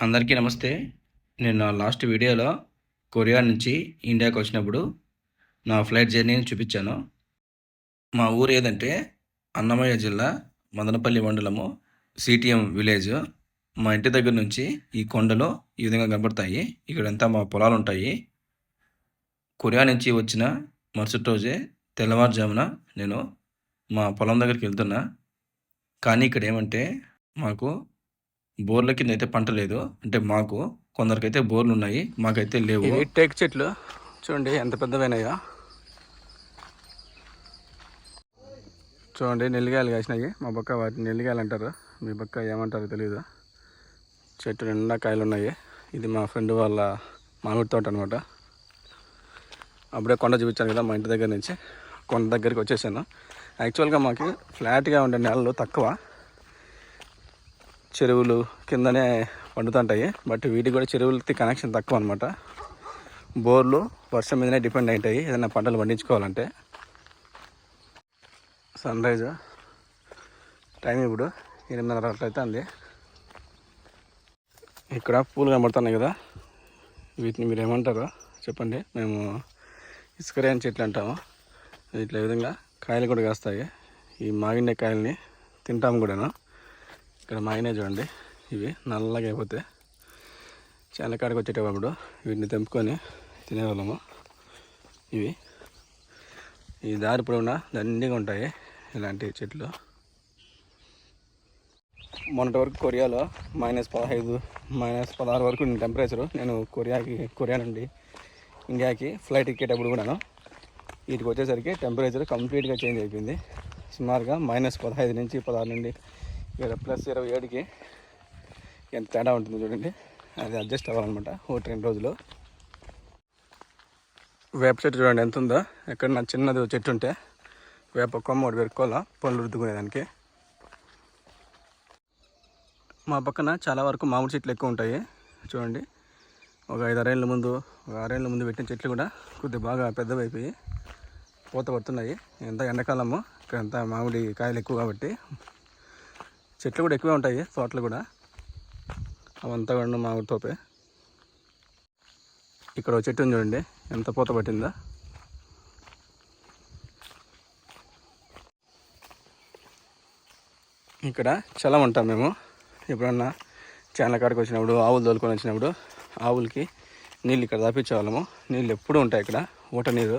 అందరికీ నమస్తే. నేను నా లాస్ట్ వీడియోలో కొరియా నుంచి ఇండియాకి వచ్చినప్పుడు నా ఫ్లైట్ జర్నీని చూపించాను. మా ఊరు ఏదంటే అన్నమయ్య జిల్లా మదనపల్లి మండలము సిటిఎం విలేజ్. మా ఇంటి దగ్గర నుంచి ఈ కొండలు ఈ విధంగా కనబడతాయి ఇక్కడంతా మా పొలాలు ఉంటాయి కొరియా నుంచి వచ్చిన మరుసటి రోజే తెల్లవారుజామున నేను మా పొలం దగ్గరికి వెళ్తున్నా. కానీ ఇక్కడ ఏమంటే మాకు బోర్ల కింద అయితే పంట లేదు. అంటే మాకు కొందరికైతే బోర్లు ఉన్నాయి మాకైతే లేవు. టేక్ చెట్లు. చూడండి ఎంత పెద్దవైనాయో. చూడండి నెల్లికాయలు కాసినాయి. మా పక్క వాటిని నెల్లికాయలు అంటారు. మీ పక్క ఏమంటారో తెలియదు చెట్టు నిండా కాయలు ఉన్నాయి ఇది మా ఫ్రెండ్ వాళ్ళ మామిడి తోట అనమాట అప్పుడే కొండ చూపించాను కదా మా ఇంటి దగ్గర నుంచి. కొండ దగ్గరికి వచ్చేసాను. యాక్చువల్గా మాకు ఫ్లాట్గా ఉండే నెలలు తక్కువ. చెరువులు కిందనే పండుతుంటాయి. బట్ వీటికి కూడా చెరువులకి కనెక్షన్ తక్కువ అనమాట బోర్లు వర్షం మీదనే డిపెండ్ అవుతాయి ఏదైనా పంటలు పండించుకోవాలంటే. సన్ రైజ్ టైం ఇప్పుడు ఎనిమిదిన్నర అట్లయితే అంది ఇక్కడ పూలు కనబడుతున్నాయి కదా. వీటిని మీరు ఏమంటారో చెప్పండి. మేము ఇసుకరేని చెట్లు అంటాము. ఇట్లా ఈ విధంగా కాయలు కూడా కాస్తాయి. ఈ మాగిండే కాయల్ని తింటాము కూడాను. ఇక్కడ మాయనే చూడండి. ఇవి నల్లగా అయిపోతే చాలా కాడికి వచ్చేటప్పుడు వీటిని తెంపుకొని తినేవాళ్ళము. ఇవి. ఈ దారి పొడవునా దండిగా ఉంటాయి ఇలాంటి చెట్లు. మొన్నటి వరకు కొరియాలో మైనస్ పదహైదు మైనస్ పదహారు వరకు ఉంది టెంపరేచరు నేను కొరియాకి కొరియా నుండి ఇండియాకి ఫ్లైట్ ఎక్కేటప్పుడు కూడాను వీటికి వచ్చేసరికి టెంపరేచర్ కంప్లీట్గా చేంజ్ అయిపోయింది. సుమారుగా మైనస్ పదహైదు నుంచి పదహారు నుండి ఇక్కడ ప్లస్ ఇరవై ఏడుకి ఎంత తేడా ఉంటుంది చూడండి. అది అడ్జస్ట్ అవ్వాలన్నమాట ఒకటి రెండు రోజులు. వేప చెట్టు చూడండి ఎంత ఉందో. ఎక్కడ నా చిన్నది చెట్టు ఉంటే వేప కొమ్మ ఒకటి పెరుక్కోవాలా పళ్ళు రుద్దుకునేదానికి. మా పక్కన చాలా వరకు మామిడి చెట్లు ఎక్కువ ఉంటాయి. చూడండి. ఒక ఐదు ఆరేళ్ళ ముందు ఒక అరేళ్ళ ముందు పెట్టిన చెట్లు కూడా కొద్దిగా బాగా పెద్దవైపోయి పూత పడుతున్నాయి. ఎంత ఎండాకాలము ఇక్కడ అంతా మామిడి కాయలు ఎక్కువ కాబట్టి చెట్లు కూడా ఎక్కువే ఉంటాయి తోటలు కూడా. అవంతా కూడా మా ఊరి తోపే. ఇక్కడ ఒక చెట్టు ఉంది చూడండి ఎంత పూత పట్టిందో. ఇక్కడ చలం ఉంటాం మేము. ఎప్పుడన్నా చాలా కాడికి వచ్చినప్పుడు ఆవులు తోలుకొని వచ్చినప్పుడు ఆవులకి నీళ్ళు ఇక్కడ దాపించేవాళ్ళము. నీళ్ళు ఎప్పుడూ ఉంటాయి ఇక్కడ ఊట నీరు.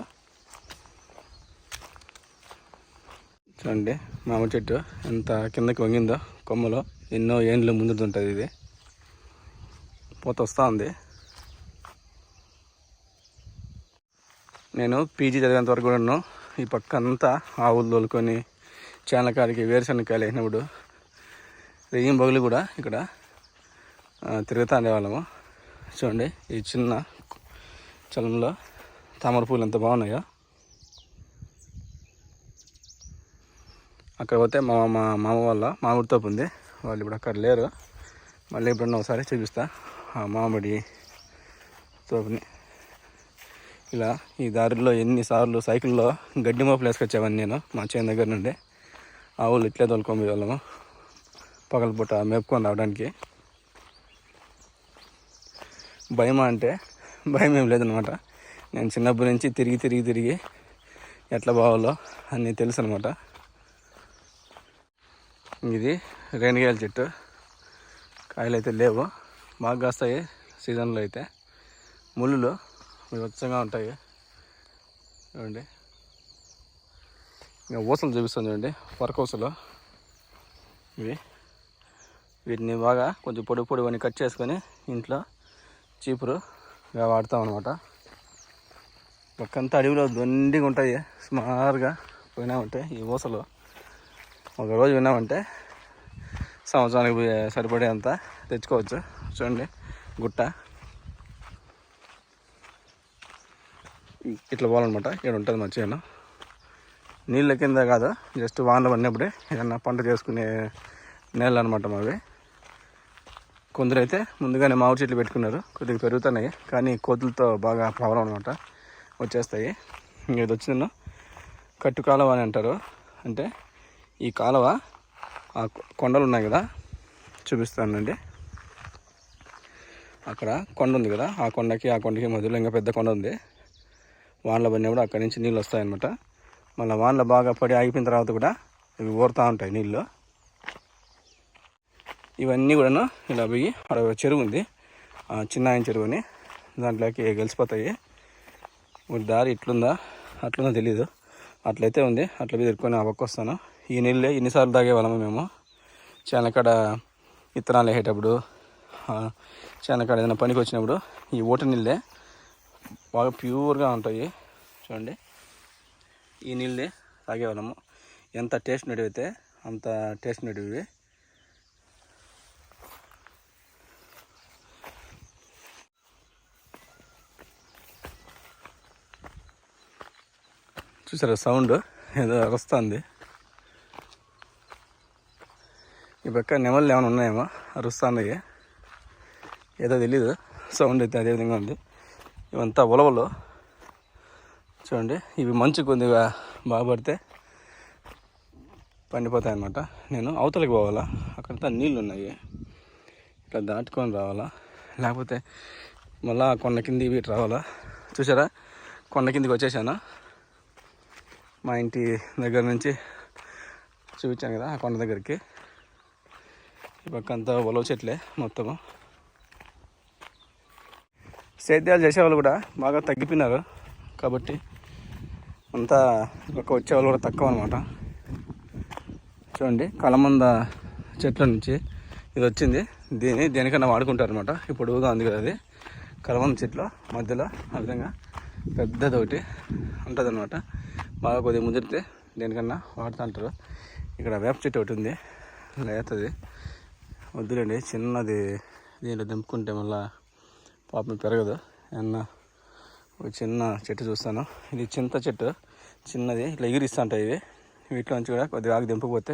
చూడండి మామిడి చెట్టు ఎంత కిందకి వంగిందో కొమ్మలో ఎన్నో ఏండ్లు ముందుంటుంది ఇది. పోత వస్తూ ఉంది నేను పీజీ చదివేంత వరకు కూడా ఈ పక్క అంతా ఆవులు తోలుకొని చాలా వేరుశనకాయలు వేసినప్పుడు రెయ్యం బగులు కూడా ఇక్కడ తిరుగుతూ ఉండేవాళ్ళము చూడండి ఈ చిన్న చలంలో తామర పూలు ఎంత బాగున్నాయో. అక్కడ పోతే మా మా మామ వాళ్ళ మామిడి తోపు ఉంది వాళ్ళు ఇప్పుడు అక్కడ లేరు. మళ్ళీ ఎప్పుడన్నా ఒకసారి చూపిస్తా. ఆ మామిడి తోపుని. ఇలా ఈ దారిలో ఎన్నిసార్లు సైకిల్లో గడ్డి మోపులు వేసుకొచ్చేవాడిని నేను మా చేను దగ్గర నుండి. ఆవులు ఇట్లే తోలుకొని వాళ్ళము పగలపూట మేపుకొని రావడానికి. భయం అంటే భయం ఏం లేదనమాట. నేను చిన్నప్పటి నుంచి తిరిగి తిరిగి తిరిగి ఎట్లా బావాలో అన్నీ తెలుసు అనమాట. ఇది రేణిగాయల చెట్టు. కాయలు అయితే లేవు. బాగా కాస్తాయి సీజన్లో అయితే. ముళ్ళు వివత్సంగా ఉంటాయి. చూడండి. ఇంకా ఊసలు చూపిస్తాను చూడండి. వరకోసలు ఇవి. వీటిని బాగా కొంచెం పొడి పొడి కట్ చేసుకొని ఇంట్లో చీపురుగా వాడతాం అనమాట పక్కంతా అడవిలో దొండిగా ఉంటాయి. సుమారుగా పోయినా ఉంటాయి ఈ ఊసలు. ఒకరోజు విన్నామంటే సంవత్సరానికి సరిపడే సరిపడేంత తెచ్చుకోవచ్చు. చూడండి గుట్ట. ఇట్లా పోవాలన్నమాట. ఇక్కడ ఉంటుంది మంచిగా నీళ్ళ కింద కాదు జస్ట్ వానలు పడినప్పుడే ఏదన్నా పంట చేసుకునే నేలలు అనమాట మావి. కొందరైతే ముందుగానే మామిడి చెట్లు పెట్టుకున్నారు. కొద్దిగా పెరుగుతున్నాయి కానీ కోతులతో బాగా ప్రాబ్లం అనమాట వచ్చేస్తాయి. ఇంక ఇది కట్టు కాలువ అని అంటారు. అంటే ఈ కాలువ ఆ కొండలు ఉన్నాయి కదా చూపిస్తానండి. అక్కడ కొండ ఉంది కదా ఆ కొండకి ఆ కొండకి మధ్యలో ఇంకా పెద్ద కొండ ఉంది. వానలు పడినప్పుడు అక్కడి నుంచి నీళ్ళు వస్తాయన్నమాట. మళ్ళీ వానలు బాగా పడి ఆగిపోయిన తర్వాత కూడా ఇవి ఊరుతూ ఉంటాయి నీళ్ళు. ఇవన్నీ కూడాను ఇలా పోయి అక్కడ ఒక చెరువు ఉంది. చిన్నాయన చిన్న ఆయన చెరువు అని. దాంట్లోకి గెలిచిపోతాయి ఒక దారి ఇట్లుందా? అట్లుందో తెలీదు. అట్లయితే ఉంది. అట్లా మీద ఇరుక్కొని ఆ పక్క వస్తాను. ఈ నీళ్ళే ఇన్నిసార్లు తాగేవాళ్ళము మేము. చానకాడ విత్తనాలు వేసేటప్పుడు ఆ, చానకాడ ఏదైనా పనికి వచ్చినప్పుడు ఈ ఊట నీళ్ళే బాగా ప్యూర్గా ఉంటాయి. చూడండి. ఈ నీళ్ళే తాగేవాళ్ళము ఎంత టేస్ట్ నడివితే అంత టేస్ట్ నడివి చూసారా సౌండ్? ఏదో వస్తుంది ఈ పక్క నెమళ్ళు ఏమైనా ఉన్నాయేమో? అరుస్తున్నాయి ఏదో తెలీదు. సౌండ్ అయితే అదే విధంగా ఉంది. ఇవంతా ఉలవలు. చూడండి ఇవి మంచు కొద్దిగా బాగుపడితే పండిపోతాయి అన్నమాట నేను అవతలకి పోవాలా? అక్కడంతా నీళ్ళు ఉన్నాయి. ఇట్లా దాటుకొని రావాలా? లేకపోతే మళ్ళా కొండ కింద వీటి రావాలా? చూసారా కొండ కిందికి వచ్చేసాను? మా ఇంటి దగ్గర నుంచి చూపించాను కదా ఆ కొండ దగ్గరికి. ఈ పక్క అంతా ఉలవ చెట్లే మొత్తము. సేద్యాలు చేసేవాళ్ళు కూడా బాగా తగ్గిపోయినారు. కాబట్టి అంతా ఈ పక్క వచ్చేవాళ్ళు కూడా తక్కువ అనమాట చూడండి కలమంద చెట్ల నుంచి ఇది వచ్చింది. దీన్ని దేనికన్నా వాడుకుంటారు అనమాట ఇప్పుడు ఉంది కదా అది. కలమంద చెట్లు మధ్యలో ఆ విధంగా పెద్దది ఒకటి ఉంటుంది అనమాట బాగా కొద్దిగా ముదిరితే దేనికన్నా వాడుతుంటారు. ఇక్కడ వేప చెట్టు ఒకటి ఉంది లేతది. వద్దులేండి చిన్నది దీంట్లో దింపుకుంటే మళ్ళా పాపం పెరగదు. అన్న ఒక చిన్న చెట్టు చూస్తాను. ఇది చింత చెట్టు చిన్నది. ఇట్లా ఎగిరిస్తూ ఉంటాయి ఇవి. వీటిలో నుంచి కూడా కొద్దిగా ఆకు దింపకపోతే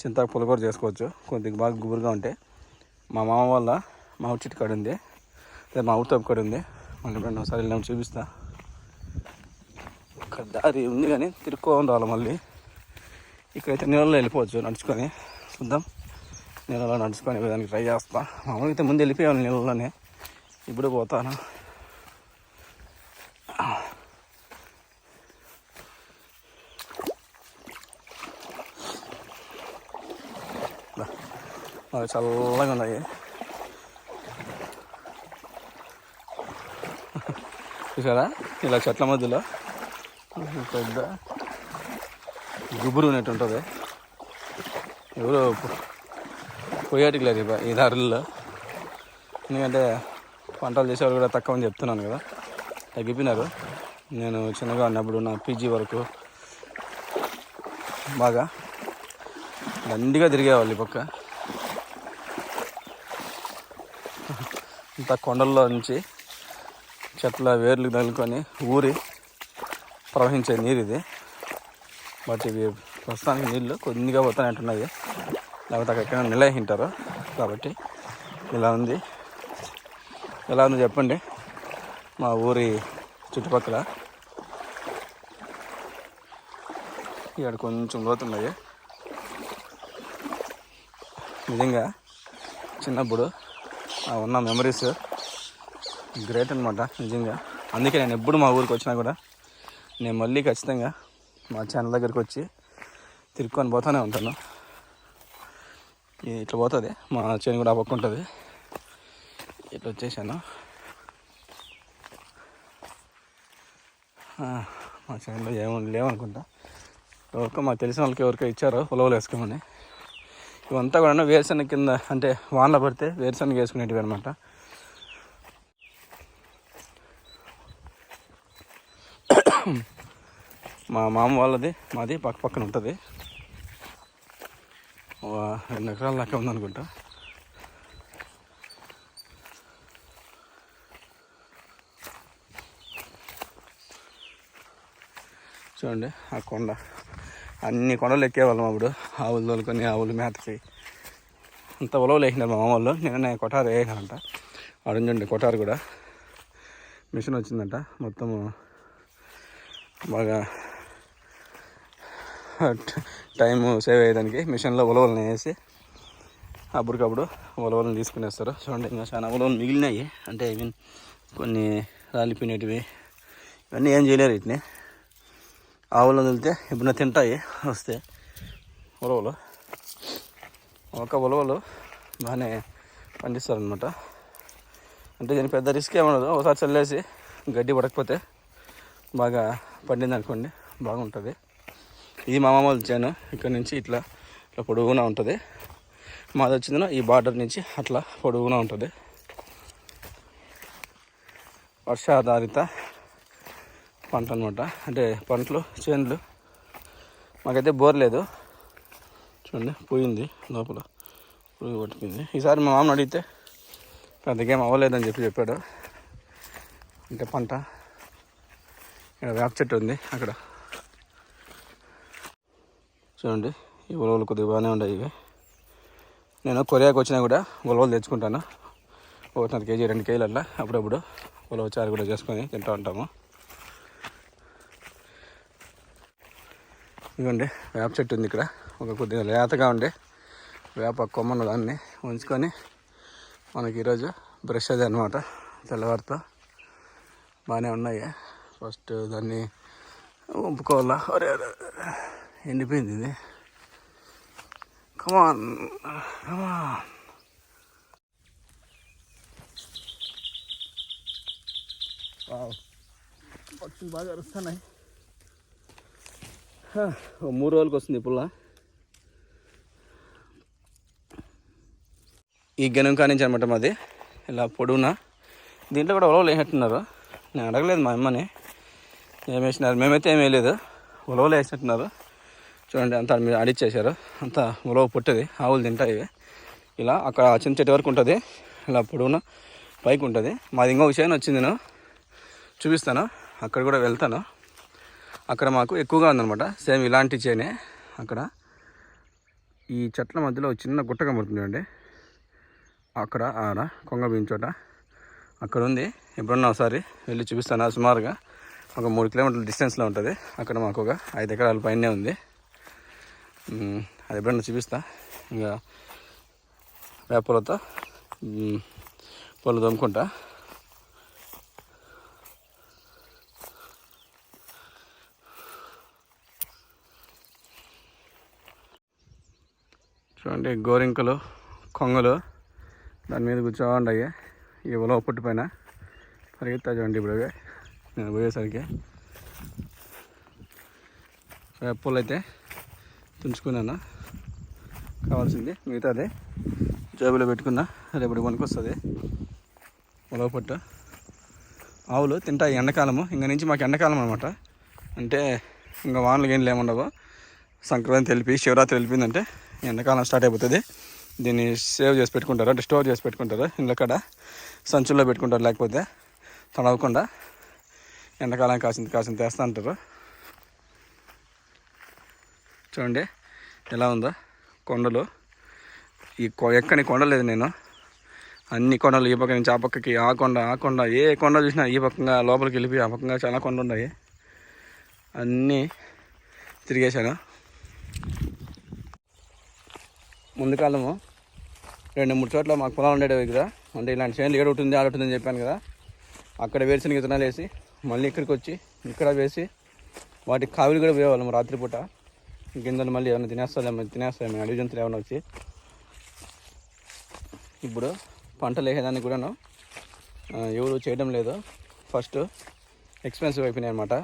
చింతాకు పులకూర చేసుకోవచ్చు. కొద్దిగా బాగా గుబురుగా ఉంటాయి మా మామ వాళ్ళ మామిడి చెట్టు కాడ ఉంది. అదే మా ఊరితో కాడ ఉంది. మళ్ళీ రెండు ఒకసారి వెళ్ళినప్పుడు చూపిస్తా. ఇక్కడ దారి ఉంది కానీ తిరుక్కోని రావాలి మళ్ళీ. ఇక్కడైతే నీళ్ళలో వెళ్ళిపోవచ్చు నడుచుకొని. చూద్దాం. నీళ్ళలో నడుచుకొని దానికి ట్రై చేస్తా. మామూలుగా అయితే ముందు వెళ్ళిపోయాను నీళ్ళలోనే. ఇప్పుడు పోతాను. అవి చల్లగా ఉన్నాయి. చూసారా? ఇలా చెట్ల మధ్యలో. పెద్ద గుబురు ఉన్నట్టు ఉంటుంది ఎవరు పోయేటికి లేదు ఈ దారుల్లో. ఎందుకంటే పంటలు చేసేవాళ్ళు కూడా తక్కువ అని చెప్తున్నాను కదా. తగ్గిపోయినారు. నేను చిన్నగా ఉన్నప్పుడు నా పీజీ వరకు బాగా దండిగా తిరిగేవాళ్ళు ఈ పక్క. ఇంత కొండల్లో నుంచి చెట్ల వేర్లు తగులుకొని ఊరి ప్రవహించే నీరు ఇది. బట్ ఇవి ప్రస్తుతానికి నీళ్ళు కొద్దిగా పోతానంటున్నది లేకపోతే అక్కడ నిలయింటారు కాబట్టి ఇలా ఉంది. ఎలా ఉందో చెప్పండి. మా ఊరి చుట్టుపక్కల. ఇక్కడ కొంచెం లోతున్నాయి నిజంగా చిన్నప్పుడు ఉన్న మెమరీస్ గ్రేట్ అనమాట నిజంగా. అందుకే నేను ఎప్పుడు మా ఊరికి వచ్చినా కూడా నేను మళ్ళీ ఖచ్చితంగా మా ఛానల్ దగ్గరికి వచ్చి తిరుక్కొని పోతూనే ఉంటాను. ఇట్లా పోతుంది. మా చేను కూడా ఆ పక్క ఉంటుంది ఇట్లా వచ్చేసాను. మా చేనులో ఏమో లేవనుకుంటా. ఎవరికో మాకు తెలిసిన వాళ్ళకి ఎవరికో ఇచ్చారు ఉలవలు వేసుకోమని. ఇవంతా కూడా వేరుశనగ కింద అంటే వానలో పడితే వేరుశనగ వేసుకునేటివి అనమాట మా మామ వాళ్ళది మాది పక్క పక్కన ఉంటుంది. రెండు ఎకరాల దాకా ఉందనుకుంటా. చూడండి ఆ కొండ. అన్ని కొండలు ఎక్కేవాళ్ళం అప్పుడు. ఆవులు తోలుకొని ఆవులు మేతకి. అంత ఉలవలు వేసినారు మా మామూలు వాళ్ళు నిన్న కొటారు వేసినారంట అడుంచండి కొటారు కూడా. మిషన్ వచ్చిందంట. మొత్తము బాగా టైం సేవ్ అయ్యేదానికి మిషన్లో ఉలవలను వేసి అప్పటికప్పుడు ఉలవలను తీసుకునేస్తారు. చూడండి ఇంకా చాలా ఉలవలు మిగిలినాయి. అంటే ఐ మీన్ కొన్ని రాలిపోయినటివి. ఇవన్నీ ఏం చేయలేరు వీటిని. ఆవులు వదిలితే ఇప్పుడు తింటాయి వస్తే ఉలవలు. ఒక ఉలవలు బాగానే పండిస్తారనమాట అంటే దీనికి పెద్ద రిస్క్ ఏమన్నదు ఒకసారి చల్లేసి గడ్డి పడకపోతే బాగా పండింది అనుకోండి బాగుంటుంది. ఇది మా మామ వాళ్ళ చేను ఇక్కడ నుంచి ఇట్లా ఇట్లా పొడుగునా ఉంటుంది. మాది వచ్చిందిన ఈ బార్డర్ నుంచి అట్లా పొడుగునా ఉంటుంది. వర్షాధారిత పంట అనమాట అంటే పంటలు చేనులు. మాకైతే బోర్ లేదు. చూడండి పోయింది లోపల. పురుగు పట్టుకుంది. ఈసారి మా మామని అడిగితే పెద్దగా ఏం అవ్వలేదని చెప్పి చెప్పాడు. అంటే పంట ఇక్కడ వేప చెట్టు ఉంది అక్కడ. చూడండి ఈ ఉలవలు కొద్దిగా బాగానే ఉన్నాయి ఇవి. నేను కొరియాకి వచ్చినా కూడా ఉలవలు తెచ్చుకుంటాను. ఒకటిన్నర కేజీ రెండు కేజీలు అట్లా అప్పుడప్పుడు ఉలవ చారు కూడా చేసుకొని తింటూ ఉంటాము. ఇవ్వండి వేప చెట్టు ఉంది ఇక్కడ. ఒక కొద్దిగా లేతగా ఉండే వేప కొమ్మను దాన్ని ఉంచుకొని మనకి ఈరోజు బ్రష్ అదే అనమాట తెల్లవారితో బాగానే ఉన్నాయి. ఫస్ట్ దాన్ని ఒప్పుకోవాలా? అరే. ఎండిపోయింది ఇది. కమాన్ కమాన్ పక్షులు బాగా అరుస్తున్నాయి. ఓ మూడు రోజులకి వస్తుంది పుల్ల. ఈ గెనం కానించి అనమాట మాది. ఇలా పొడవునా. దీంట్లో కూడా ఉలవలు వేసినట్టున్నారు. నేను అడగలేదు మా అమ్మని. ఏం వేసినారు? మేమైతే ఏం వేయలేదు. ఉలవలు వేసినట్టున్నారు. చూడండి అంతా మీరు అడిచేశారు. అంతా ఉలవ పుట్టది ఆవులు తింటాయి ఇవి. ఇలా అక్కడ చిన్న చెట్టు వరకు ఉంటుంది ఇలా పొడవున పైకి ఉంటుంది. మాది ఇంకో చేను వచ్చింది నేను చూపిస్తాను. అక్కడ కూడా వెళ్తాను. అక్కడ మాకు ఎక్కువగా ఉందనమాట సేమ్ ఇలాంటి చేనే అక్కడ. ఈ చెట్ల మధ్యలో ఒక చిన్న గుట్ట కనబడుతుంది అక్కడ ఆడ కొంగ బీన్ చోట. అక్కడ ఉంది. ఎప్పుడన్నా ఒకసారి వెళ్ళి చూపిస్తాను. సుమారుగా ఒక మూడు కిలోమీటర్ల డిస్టెన్స్లో ఉంటుంది. అక్కడ మాకు ఒక ఐదు ఎకరాల పైనే ఉంది. అది ఎప్పుడన్నా చూపిస్తా. ఇంకా వేపలతో పళ్ళు తోముకుంటా. చూడండి గోరింకలు కొంగలు దాని మీద కూర్చోండాయి ఈ ఉలవ పుట్టి పైన పరిగెత్తా చూడండి ఇప్పుడు. అవి. నేను పోయేసరికి. వేపలు అయితే తుంచుకున్నాను? కావాల్సింది మిగతాది. జేబులో పెట్టుకున్నా రేపటి వస్తుంది ఉలవ పుట్టు. ఆవులు తింటాయి ఎండాకాలము. ఇంక నుంచి మాకు ఎండాకాలం అనమాట అంటే ఇంకా వానలు ఏం లేముండవు సంక్రాంతి తెలిపి శివరాత్రి వెళ్ళిపోయిందంటే ఎండాకాలం స్టార్ట్ అయిపోతుంది. దీన్ని సేవ్ చేసి పెట్టుకుంటారు అంటే స్టోర్ చేసి పెట్టుకుంటారు? ఇండ్లకాడ సంచుల్లో పెట్టుకుంటారు లేకపోతే తడవకుండా? ఎండాకాలం కాసింది కాసింది తెస్తా అంటారు చూడండి ఎలా ఉందో కొండలు. ఈ కొ- ఎక్కని కొండ లేదు నేను. అన్ని కొండలు ఈ పక్క నుంచి ఆ పక్కకి ఆ కొండ ఆ కొండ ఏ కొండ చూసినా ఈ పక్కగా లోపలికి వెళ్ళిపోయి ఆ పక్కగా చాలా కొండ ఉన్నాయి. అన్నీ తిరిగేశాను. ముందు కాలము రెండు మూడు చోట్ల మాకు పొలాలు ఉండేవి కదా అంటే ఇలాంటి చేనులు ఏడు ఉంటుంది ఆడ ఉంటుందని చెప్పాను కదా. అక్కడ వేరుశనగ విత్తనాలు వేసి మళ్ళీ ఇక్కడికి వచ్చి ఇక్కడ వేసి వాటికి కావిలు కూడా పోయేవాళ్ళము రాత్రిపూట. గింజలు మళ్ళీ ఏమైనా తినేస్తాలేమో తినేస్తాయి అడవి జంతువులు ఏమైనా వచ్చి. ఇప్పుడు పంటలు వేసేదానికి కూడాను ఎవరు చేయడం లేదు. ఫస్ట్ ఎక్స్పెన్సివ్ అయిపోయినాయి అనమాట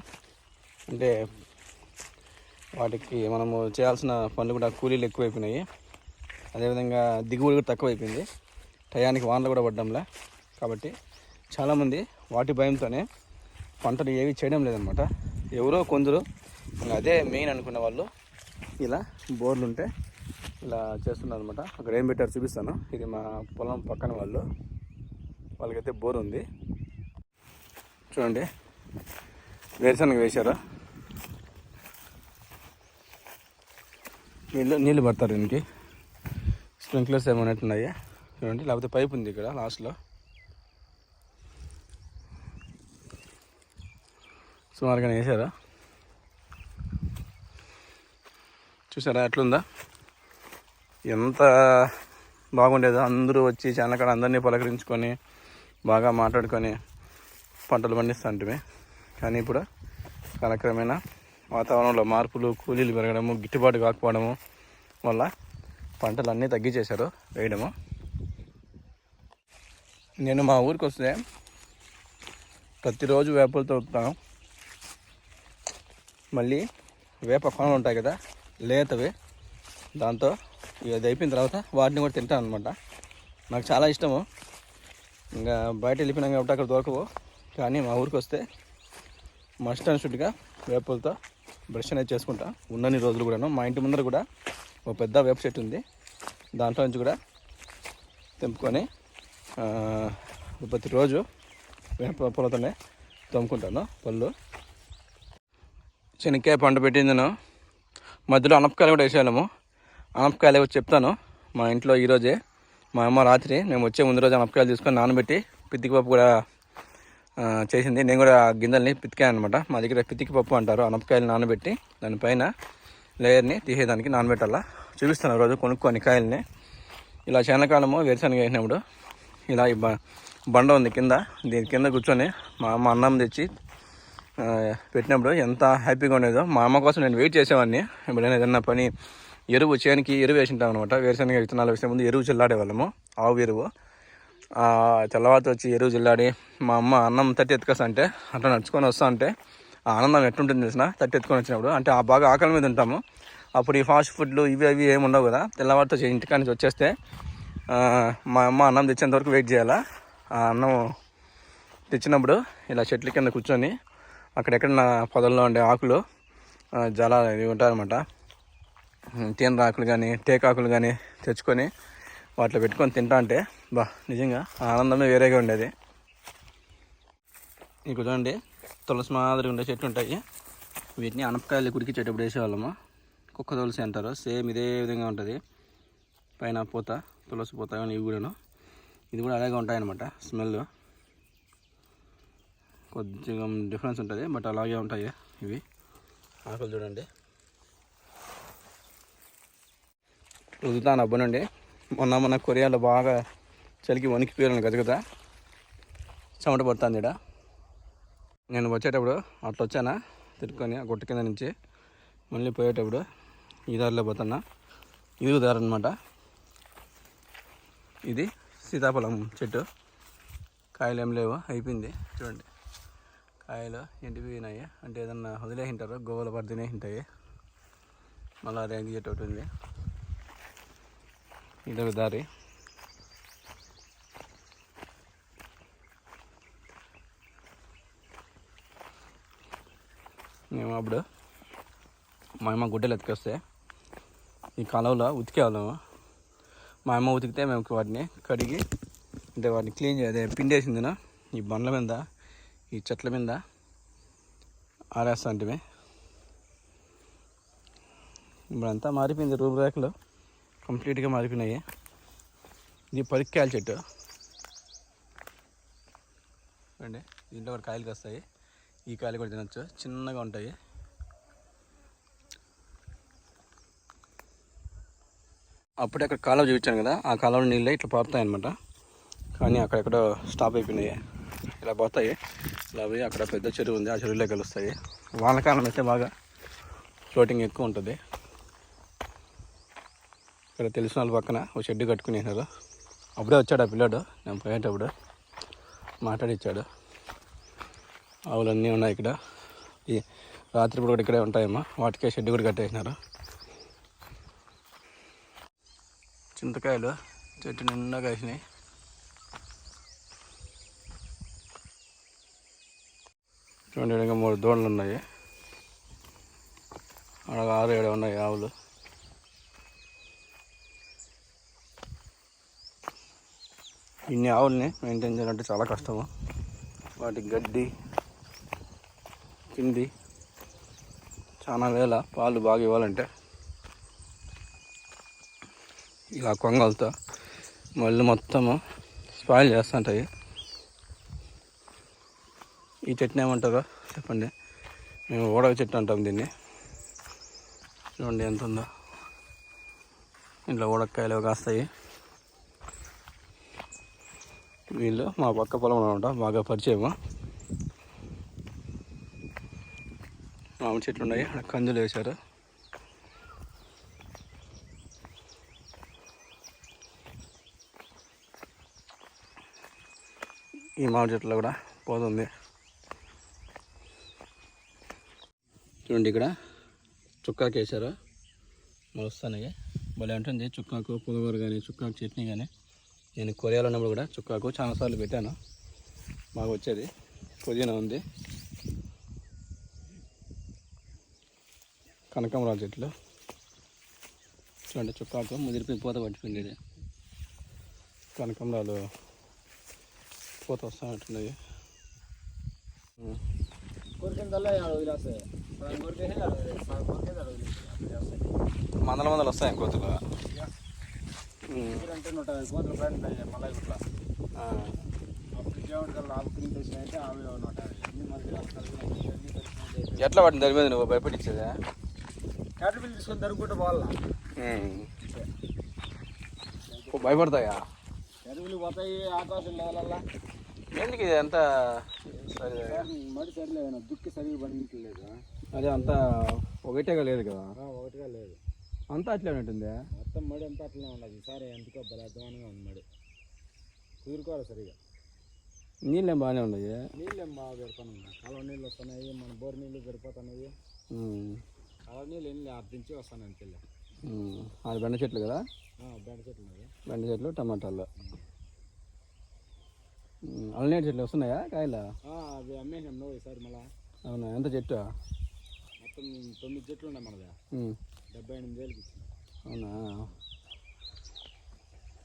అంటే వాటికి మనము చేయాల్సిన పనులు కూడా కూలీలు ఎక్కువైపోయినాయి. అదేవిధంగా దిగుబడి కూడా తక్కువైపోయింది. టయానికి వానలు కూడా పడ్డంలే. కాబట్టి చాలామంది వాటి భయంతోనే పంటలు ఏవి చేయడం లేదనమాట ఎవరో కొందరు ఇంకా అదే మెయిన్ అనుకున్న వాళ్ళు ఇలా బోర్లు ఉంటే ఇలా చేస్తున్నారు అనమాట అక్కడ ఏం పెట్టారు చూపిస్తాను. ఇది మా పొలం పక్కన వాళ్ళు. వాళ్ళకైతే బోర్ ఉంది. చూడండి. వేరుశనగ వేశారు. నీళ్ళు నీళ్ళు పడతారు దీనికి. స్ప్రింక్లర్స్ ఏమైనా ఉన్నాయి చూడండి. లేకపోతే పైప్ ఉంది ఇక్కడ లాస్ట్లో. సుమారుగా వేసారా చూసారా? ఎట్లుందా? ఎంత బాగుండేదో అందరూ వచ్చి కాడ అందరినీ పలకరించుకొని బాగా మాట్లాడుకొని పంటలు పండిస్తుంటే కానీ ఇప్పుడు కాలక్రమేణా వాతావరణంలో మార్పులు కూలీలు పెరగడము గిట్టుబాటు కాకపోవడము వల్ల పంటలు అన్నీ తగ్గించేశారు వేయడము. నేను మా ఊరికి వస్తే ప్రతిరోజు వేపలతో వస్తాను మళ్ళీ వేప కొనలు ఉంటాయి కదా లేతవి. దాంతో ఇక అది అయిపోయిన తర్వాత వాటిని కూడా తింటాను అనమాట నాకు చాలా ఇష్టము. ఇంకా బయట వెళ్ళిపోయినాం కాబట్టి అక్కడ దొరకవు. కానీ మా ఊరికి వస్తే మస్ట్ అండ్ షుడ్గా వేపలతో బ్రష్ అనేది చేసుకుంటా. ఉన్నన్ని రోజులు కూడాను. మా ఇంటి ముందర కూడా ఒక పెద్ద వేప చెట్టు ఉంది. దాంట్లో నుంచి కూడా తెంపుకొని ప్రతిరోజు వేప పొలతోనే తోముకుంటాను పళ్ళు. శనక్కాయ పెట్టింది నేను మధ్యలో అనపకాయలు కూడా వేసేయాలము. అనపకాయలు వచ్చి చెప్తాను. మా ఇంట్లో ఈరోజే మా అమ్మ రాత్రి మేము వచ్చే ముందు రోజు అనపకాయలు తీసుకొని నానబెట్టి పిత్తికి పప్పు కూడా చేసింది. నేను కూడా ఆ గింజల్ని పితికాను అనమాట మా దగ్గర పితికి పప్పు అంటారు. అనపకాయలు నానబెట్టి దానిపైన లేయర్ని తీసేదానికి నానబెట్టాలా. చూపిస్తాను రోజు కొనుక్కొని కాయల్ని. ఇలా శనకాలము వేరుశనగ వేసినప్పుడు ఇలా ఈ బ- బండ ఉంది కింద. దీని కింద కూర్చొని మా అమ్మ అన్నం తెచ్చి పెట్టినప్పుడు ఎంత హ్యాపీగా ఉండేదో. మా అమ్మ కోసం నేను వెయిట్ చేసేవాడిని. ఎప్పుడైనా ఏదన్నా పని ఎరువు చేనికి ఎరువు వేసింటాం అనమాట వేరుశనగ విత్తనాలు వేసే ముందు ఎరువు చల్లాడేవాళ్ళము ఆవు ఎరువు. ఆ తెల్లవారితో వచ్చి ఎరువు చిల్లాడి మా అమ్మ అన్నం తట్టి ఎత్తుకొస్తా అంటే అట్లా నడుచుకొని వస్తా అంటే ఆ ఆనందం ఎట్టుంటుంది తెలిసిన తట్టి ఎత్తుకొని వచ్చినప్పుడు. అంటే ఆ బాగా ఆకలి మీద ఉంటాము. అప్పుడు ఈ ఫాస్ట్ ఫుడ్లు ఇవి అవి ఏమి ఉండవు కదా. తెల్లవారితో చే- ఇంటికాడ నుంచి వచ్చేస్తే మా అమ్మ అన్నం తెచ్చేంత వరకు వెయిట్ చేయాలా? ఆ అన్నం తెచ్చినప్పుడు ఇలా చెట్ల కింద కూర్చొని అక్కడెక్కడ నా పొదల్లో ఉండే ఆకులు జలాలు ఇవి ఉంటాయన్నమాట. తీన ఆకులు కానీ టేకాకులు కానీ తెచ్చుకొని వాటిలో పెట్టుకొని తింటా అంటే బా నిజంగా ఆనందమే వేరేగా ఉండేది. మీకు చూడండి తులసి మాదిరి ఉండే చెట్లు ఉంటాయి. వీటిని అనపకాయలు కుడికిచ్చేటప్పుడు వేసేవాళ్ళము. కుక్క తులసి అంటారు. సేమ్ ఇదే విధంగా ఉంటుంది. పైన పూత తులసి పూత కానీ ఇవి కూడాను. ఇది కూడా అలాగే ఉంటాయన్నమాట స్మెల్ కొద్దిగా డిఫరెన్స్ ఉంటుంది బట్ అలాగే ఉంటాయి ఇవి. ఆకులు చూడండి. రుదుతాను అబ్బనండి మొన్న మన కొరియాలో బాగా చలికి వణికిపోయాను గద చెమట పడుతుంది ఇక్కడ నేను వచ్చేటప్పుడు అట్లా వచ్చానా తిరుక్కొని ఆ గుట్ట కింద నుంచి మళ్ళీ పోయేటప్పుడు ఈ దారిలో పోతున్నా. ఇరుగు దారి అనమాట ఇది సీతాఫలం చెట్టు. కాయలు ఏం లేవు అయిపోయింది. చూడండి. కాయలు ఎండిపోయినాయి అంటే ఏదన్నా వదిలేసింటారు? గోవల పడి తినేసింటాయి మళ్ళీ రేంగి చెట్టు ఉంది. ఇదొక దారి. మేము అప్పుడు మా అమ్మ గుడ్డలు ఎత్తుకొస్తే ఈ కాలువలో ఉతికేవాళ్ళము మా అమ్మ ఉతికితే మేము వాటిని కడిగి అంటే వాటిని క్లీన్ అదే పిండేసిందిన ఈ బండ్ల మీద ఈ చెట్ల మీద ఆరేస్తా ఇప్పుడంతా మారిపోయింది రూపురేఖలు. కంప్లీట్గా మారిపోయినాయి. ఇది పరిక్కాయల చెట్టు. అండి దీంట్లో కూడా కాయలు కాస్తాయి. ఈ కాయలు కూడా తినొచ్చు. చిన్నగా ఉంటాయి. అప్పుడే అక్కడ కాలువ చూపించాను కదా. ఆ కాలువ నీళ్ళు ఇట్లా పారుతాయి అనమాట కానీ అక్కడెక్కడో స్టాప్ అయిపోయినాయి. ఇలా పోతాయి. ఇలా పోయి అక్కడ పెద్ద చెరువు ఉంది. ఆ చెరువులో కలుస్తాయి. వానకాలం అయితే బాగా ఫ్లోటింగ్ ఎక్కువ ఉంటుంది. ఇక్కడ తెలిసిన వాళ్ళ పక్కన ఒక షెడ్ కట్టుకునేసారు అప్పుడే వచ్చాడు ఆ పిల్లాడు. నేను పోయేటప్పుడు మాట్లాడిచ్చాడు. ఆవులన్నీ ఉన్నాయి ఇక్కడ. ఈ రాత్రిపూట కూడా ఇక్కడే ఉంటాయమ్మా. వాటికే షెడ్ కూడా కట్టేసినారు. చింతకాయలు చెట్టు నిండా కాసినాయి. చూడండి ఇంకా మూడు దూడలు ఉన్నాయి. అక్కడ ఆరు ఏడు ఉన్నాయి ఆవులు. ఇన్ని ఆవుల్ని మెయింటైన్ చేయాలంటే చాలా కష్టము. వాటికి గడ్డి కింది చాలా వేల పాలు బాగా ఇవ్వాలంటే ఇలా కొంగలతో మళ్ళీ మొత్తము స్పాయిల్ చేస్తుంటాయి ఈ చెట్టుని ఏమంటారో చెప్పండి. మేము ఓడవ చెట్టు అంటాం దీన్ని. చూడండి ఎంత ఉందో. ఇంట్లో ఓడక్కాయలు కాస్తాయి. వీళ్ళు మా పక్క పొలం అనమాట బాగా పరిచయము. మామిడి చెట్లు ఉన్నాయి అక్కడ కందులు వేశారు. ఈ మామిడి చెట్లు కూడా పోతుంది చూడండి ఇక్కడ. చుక్కాకు వేశారు. వస్తాయి భలే ఉంటుంది. చుక్కాకు పులిహోర కానీ చుక్కాకు చట్నీ కానీ నేను కొరియాలో ఉన్నప్పుడు కూడా చుక్కాకు చాలాసార్లు పెట్టాను. బాగా వచ్చేది. పుదీనా ఉంది. కనకాంబరాల చెట్లు. చూడండి చుక్కాకు ముదిరిపోయి పూత పట్టిపోయింది ఇది. కనకాంబరాలు పూత వస్తున్నట్టున్నాయి. మందల మందలు వస్తాయి కోతులు. అంటే నూట కోతులు ఫ్రెండ్ మళ్ళీ ఇట్లా. ఎట్లా వాటిని దాని మీద నువ్వు భయపడిచ్చేదా క్యాటర్ బిల్ తీసుకొని దొరుకుంటే పోవాలా భయపడతాయా? చెరువులు పోతాయి ఆకాశం ఎందుకు ఇది సరే మడి దుక్కి సరిగ్గా అదే అంతా ఒకటేగా లేదు కదా? ఒకటిగా లేదు. అంతా అట్లే ఉంటుంది? మొత్తం మడి అంతా అట్లనే ఉన్నది. ఈసారి ఎందుకో బలవంతంగా ఉంది మడి. కుదురుకోవాలి సరిగా. నీళ్ళేం బాగానే ఉన్నాయి? నీళ్ళు ఏం బాగా పెడుతున్నాయి కాలువ నీళ్ళు వస్తున్నాయి మన బోర్ నీళ్ళు సరిపోతున్నాయి ఉమ్. కాలువ నీళ్ళు ఎన్ని అర్థించి వస్తాను అంతే ఉమ్. అది బెండ చెట్లు కదా? బెండ చెట్లు బెండ చెట్లు టమాటాలు. ఉమ్. అల్లనేటి చెట్లు వస్తున్నాయా? కాయలు? అవి అమ్మేసాం నువ్వు ఈసారి మళ్ళా. అవునా? ఎంత చెట్టు? మొత్తం తొమ్మిది చెట్లు ఉన్నాయి మనది. డెబ్బై ఎనిమిది వేలకి అవునా?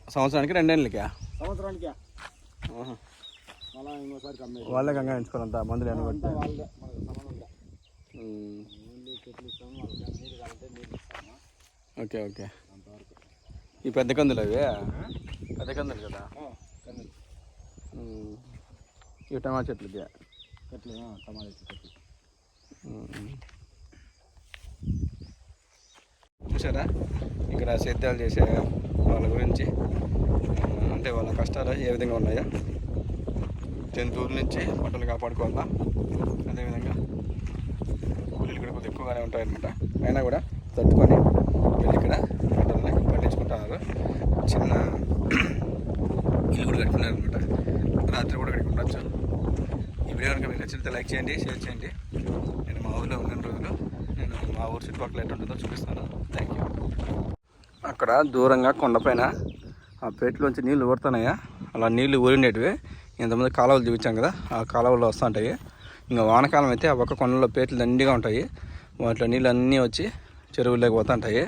సంవత్సరానికి రెండేళ్ళకా సంవత్సరానికి. మళ్ళా ఇంకోసారి కమ్మేది వాళ్ళే కంగా ఎంచుకోవాలంతా మందులు మనకు సంబంధం చెట్లు ఇస్తాము వాళ్ళకి కావాలంటే నీళ్ళు ఇస్తాము. Okay okay. అంతవరకు. ఈ పెద్ద కందులు అవి? పెద్ద కందులు కదా. ఇవి టమాటా చెట్లకి చెట్లు ఆ, టమాటా చెట్లు. చూసారా? ఇక్కడ సేద్యాలు చేసే వాళ్ళ గురించి అంటే వాళ్ళ కష్టాలు ఏ విధంగా ఉన్నాయో. జంతువుల నుంచి పంటలు కాపాడుకోవాలా. అదేవిధంగా కూలీలు కూడా కొద్దిగా ఎక్కువగానే ఉంటాయన్నమాట. అయినా కూడా తట్టుకొని వీళ్ళు ఇక్కడ పంటల్ని పండించుకుంటున్నారు. చిన్న ఇల్లు కూడా కట్టుకున్నారు అనమాట రాత్రి కూడా ఇక్కడ ఉండొచ్చు ఈ వీడియో కనుక మీకు నచ్చితే లైక్ చేయండి షేర్ చేయండి. నేను మా ఊరిలో ఉన్న రోజులు నేను మా ఊరు చుట్టుపక్కల ఎట్లా ఉంటుందో చూపిస్తాను. థ్యాంక్ యూ అక్కడ దూరంగా కొండపైన ఆ పేటలోంచి నీళ్ళు ఊరుతున్నాయా? అలా నీళ్ళు ఊరిండేటివి ఇంతమంది కాలువలు చూపించాం కదా ఆ కాలువలు వస్తుంటాయి ఇంకా వానకాలం అయితే ఆ ఒక్క కొండలో పేట్లు దండిగా ఉంటాయి. వాటిలో నీళ్ళు అన్నీ వచ్చి చెరువుల్లోకి పోతుంటాయి